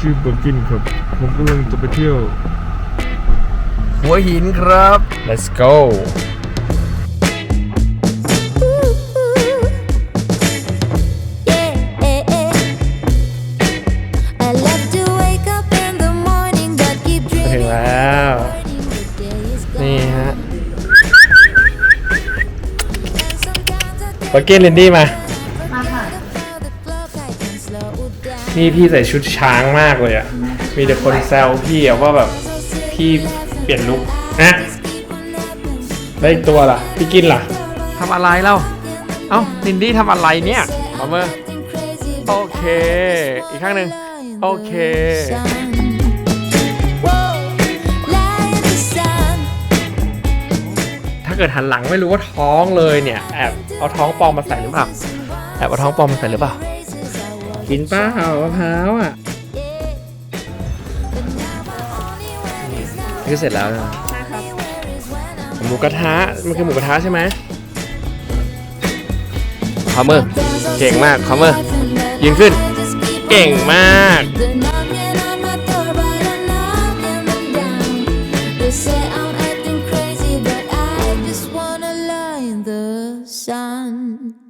ชื่อเบอร์กินครับ ผมกำลังจะไปเที่ยว หัวหินครับ let's go I love to wake up in the morning but keep ถึง dreaming แล้ว the day is นี่ gone ฮะ and sometimes I เบอร์เกนลินดี้มา forget about the clock I can slow down นี่พี่ใส่ชุดช้างมากเลยอะ มีแต่คนแซวพี่อะว่าแบบ so sick พี่เปลี่ยนลุคนะแล้วอีกตัวล่ะ พี่กินล่ะ ทำอะไรเล่า เอ้าลินดี้ทำอะไรเนี่ยเอามือ acting crazy โอเค อีกข้างหนึ่งโอเค Whoa, lie in the sun ถ้าเกิดหันหลังไม่รู้ว่าท้องเลยเนี่ย แอบเอาท้องปลอมมาใส่หรือเปล่า แอบเอาท้องปลอมมาใส่หรือเปล่า races I walk กินเปล่ามะพร้าวอะนี่ก็เสร็จแล้วนะครับหมูกระทะมันคือหมูกระทะใช่ไหมคอมเมอร์เก่งมากคอมเมอร์ยืนขึ้น เก่งมากเ sun.